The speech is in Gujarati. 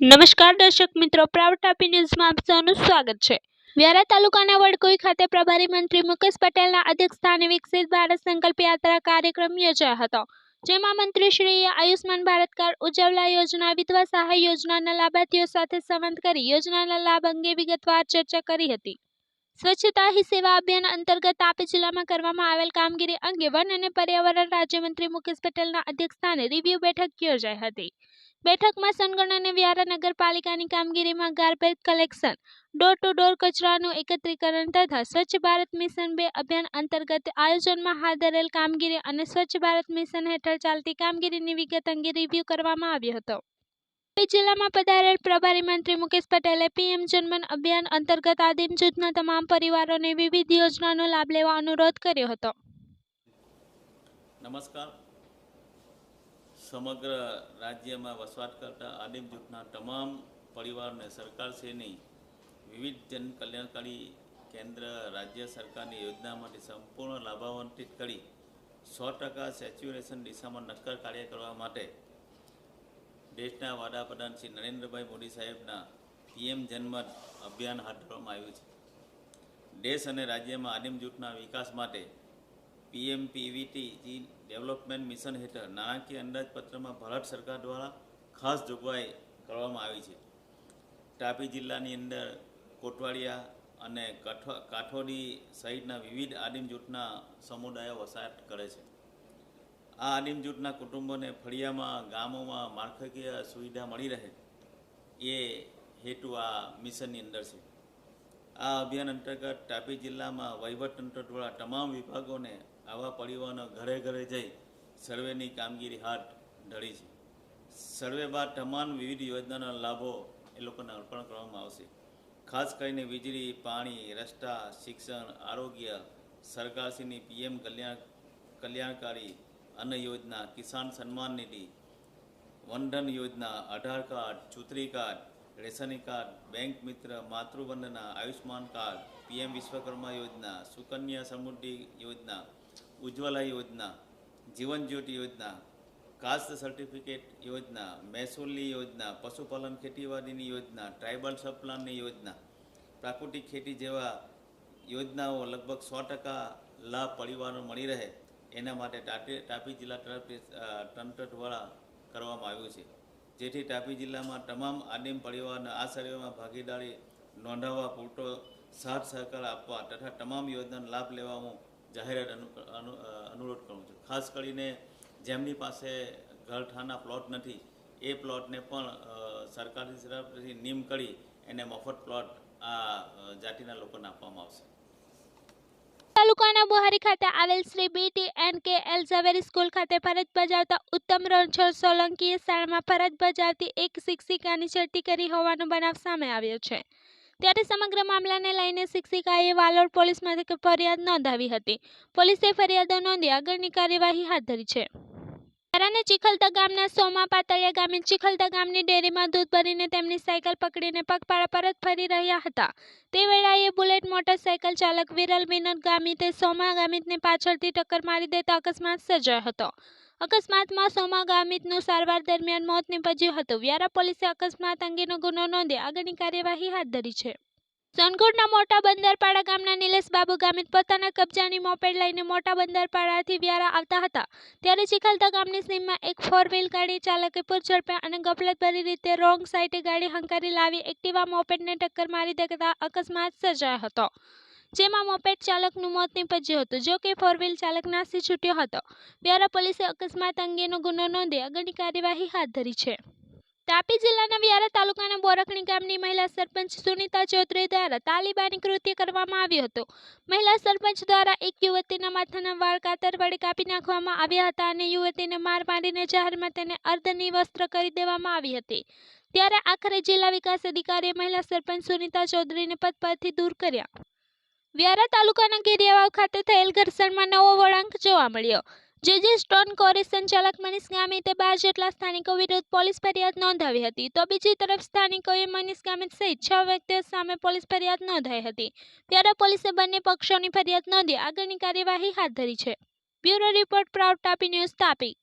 નમસ્કાર દર્શક મિત્રો પ્રાઉડ ટાપી ન્યૂઝમાં આપ સૌનું સ્વાગત છે. વ્યારા તાલુકાના વડકોઈ ખાતે પ્રભારી મંત્રી મુકેશ પટેલના અધ્યક્ષસ્થાને વિકસિત ભારત સંકલ્પ યાત્રા કાર્યક્રમ યોજાયો હતો, જેમાં મંત્રીશ્રીએ આયુષ્માન ભારત કાર્ડ ઉજ્જવલા યોજના, વિધવા સહાય યોજનાના લાભાર્થીઓ સાથે સંવાદ કરી યોજનાના લાભ અંગે વિગતવાર ચર્ચા કરી હતી. સ્વચ્છતા હી સેવા અભિયાન અંતર્ગત તાપી જિલ્લામાં કરવામાં આવેલ કામગીરી અંગે વન અને પર્યાવરણ રાજ્યમંત્રી મુકેશ પટેલના અધ્યક્ષસ્થાને રિવ્યુ બેઠક યોજાઈ હતી. બેઠકમાં સનગણ અને વ્યારા નગરપાલિકાની કામગીરીમાં garbage collection, door to door કચરાનું એકત્રીકરણ તથા સ્વચ્છ ભારત મિશન બે અભિયાન અંતર્ગત આયોજનમાં હાથ ધરેલ કામગીરી અને સ્વચ્છ ભારત મિશન હેઠળ ચાલતી કામગીરીની વિગત અંગે રિવ્યુ કરવામાં આવ્યો હતો. તાપી જિલ્લામાં પધારેલ પ્રભારી મંત્રી મુકેશ પટેલે પીએમ જનમન અભિયાન અંતર્ગત આદિમ જૂથના તમામ પરિવારોને વિવિધ યોજનાનો લાભ લેવા અનુરોધ કર્યો હતો. નમસ્કાર. સમગ્ર રાજ્યમાં વસવાટ કરતા આદિમ જૂથના તમામ પરિવારને સરકારશ્રીની વિવિધ જન કલ્યાણકારી કેન્દ્ર રાજ્ય સરકારની યોજનામાંથી સંપૂર્ણ લાભાન્વિત કરી સો ટકા સેચ્યુરેશન દિશામાં નક્કર કાર્ય કરવા માટે દેશના વડાપ્રધાન શ્રી નરેન્દ્રભાઈ મોદી સાહેબના પીએમ જનમત અભિયાન હાથ ધરવામાં આવ્યું છે. દેશ અને રાજ્યમાં આદિમ જૂથના વિકાસ માટે પીએમ પીવીટી ડેવલપમેન્ટ મિશન હેઠળ નાણાકીય અંદાજપત્રમાં ભારત સરકાર દ્વારા ખાસ જોગવાઈ કરવામાં આવી છે. તાપી જિલ્લાની અંદર કોટવાડિયા અને કઠો, કાઠોડી સહિતના વિવિધ આદિમ જૂથના સમુદાયો વસાહત કરે છે. આ આદિમ જૂથના કુટુંબોને ફળિયામાં, ગામોમાં માળખાકીય સુવિધા મળી રહે એ હેતુ આ મિશનની અંદર છે. આ અભિયાન અંતર્ગત તાપી જિલ્લામાં વહીવટતંત્ર દ્વારા તમામ વિભાગોને આવા પરિવારો ઘરે ઘરે જઈ સર્વેની કામગીરી હાથ ધરી છે. સર્વે બાદ તમામ વિવિધ યોજનાના લાભો એ લોકોને અર્પણ કરવામાં આવશે. ખાસ કરીને વીજળી, પાણી, રસ્તા, શિક્ષણ, આરોગ્ય, સરકારશ્રીની પીએમ કલ્યાણ, કલ્યાણકારી અન્ન યોજના, કિસાન સન્માન નિધિ વંધન યોજના, આધાર કાર્ડ ચૂંટણી કાર્ડ રેશનિંગ કાર્ડ બેંક મિત્ર, માતૃવંદના આયુષ્માન કાર્ડ, પીએમ વિશ્વકર્મા યોજના, સુકન્યા સમૃદ્ધિ યોજના, ઉજ્જવલા યોજના, જીવન જ્યોતિ યોજના, કાસ્ટ સર્ટિફિકેટ યોજના મહેસૂલની યોજના, પશુપાલન ખેતીવાડીની યોજના, ટ્રાઇબલ સબપ્લાનની યોજના, પ્રાકૃતિક ખેતી જેવા યોજનાઓ લગભગ સો ટકા લાભ પરિવારો મળી રહે. એના માટે તાપી જિલ્લા તરફથી તંત્ર દ્વારા કરવામાં આવ્યું છે. જેથી તાપી જિલ્લામાં તમામ આદિમ પરિવારને આ સર્વેમાં ભાગીદારી નોંધાવવા પૂરતો સાથ સહકાર આપવા તથા તમામ યોજનાનો લાભ લેવા હું જાહેરાત અનુ અનુ અનુરોધ કરું છું. ખાસ કરીને જેમની પાસે ઘરઠાના પ્લોટ નથી, એ પ્લોટને પણ સરકારની તરફથી નિમ કરી એને મફત પ્લોટ આ જાતિના લોકોને આપવામાં આવશે. તાલુકાના બુહારી ખાતે આવેલ Shri B T and K L Zaveri school ખાતે ફરજ બજાવતા ઉત્તમ રણછોડ સોલંકીએ શાળામાં ફરજ બજાવતી એક શિક્ષિકાની છેડતી કરી હોવાનો બનાવ સામે આવ્યો છે. ત્યારે સમગ્ર મામલાને લઈને શિક્ષિકાએ વાલોડ પોલીસમાંથી ફરિયાદ નોંધાવી હતી. પોલીસે ફરિયાદો નોંધી આગળની કાર્યવાહી હાથ ધરી છે. વ્યારાના ચીખલતા ગામના સોમા પાતળિયા ગામે ચીખલતા ગામની ડેરીમાં દૂધ ભરીને તેમની સાયકલ પકડીને પગપાળા પરત ફરી રહ્યા હતા. તે વેળાએ બુલેટ મોટરસાયકલ ચાલક વિરલ વિનોદ ગામિતે સોમા ગામિતને પાછળથી ટક્કર મારી દેતા અકસ્માત સર્જાયો હતો. અકસ્માતમાં સોમા ગામિતનું સારવાર દરમિયાન મોત નિપજ્યું હતું. વ્યારા પોલીસે અકસ્માત અંગેનો ગુનો નોંધી આગળની કાર્યવાહી હાથ ધરી છે. સોનગઢના મોટા બંદરપાડા ગામના નિલેશ બાબુ ગામિત પોતાના કબજાની મોપેડ લઈને મોટા બંદરપાડાથી વ્યારા આવતા હતા. ત્યારે ચીખલતા ગામની સીમમાં એક ફોર વ્હીલ ગાડી ચાલકે પૂરઝડપે અને ગફલતભરી રીતે રોંગ સાઈડે ગાડી હંકારી લાવી એક્ટિવા મોપેડને ટક્કર મારી દેતા અકસ્માત સર્જાયો હતો. જેમાં મોપેડ ચાલકનું મોત નીપજ્યું હતું, જો કે ફોર વ્હીલ ચાલક નાસી છૂટ્યો હતો. વ્યારા પોલીસે અકસ્માત અંગેનો ગુનો નોંધી આગળની કાર્યવાહી હાથ ધરી છે. તાપી જિલ્લાના વ્યારા તાલુકાના બોરખણી ગામની મહિલા સરપંચ સુનિતા ચૌધરી દ્વારા તાલિબાની કૃત્ય કરવામાં આવ્યું હતું. મહિલા સરપંચ દ્વારા એક યુવતીના માથાના વાળ કાતર વડે કાપી નાખવામાં આવ્યા હતા અને યુવતીને માર મારીને જાહેરમાં તેને અર્ધનિવસ્ત્ર કરી દેવામાં આવી હતી. ત્યારે આખરે જિલ્લા વિકાસ અધિકારીએ મહિલા સરપંચ સુનિતા ચૌધરીને પદ પરથી દૂર કર્યા. વ્યારા તાલુકાના ગિરિયાવાવ ખાતે થયેલ ઘર્ષણમાં નવો વળાંક જોવા મળ્યો. જેજે સ્ટોન કોરી સંચાલક મનીષ ગામિતે બાર જેટલા સ્થાનિકો વિરુદ્ધ પોલીસ ફરિયાદ નોંધાવી હતી, તો બીજી તરફ સ્થાનિકોએ મનીષ ગામિત સહિત છ વ્યક્તિઓ સામે પોલીસ ફરિયાદ નોંધાઈ હતી. ત્યારે પોલીસે બંને પક્ષોની ફરિયાદ નોંધી આગળની કાર્યવાહી હાથ ધરી છે. Bureau report, proud Tapi news Tapi.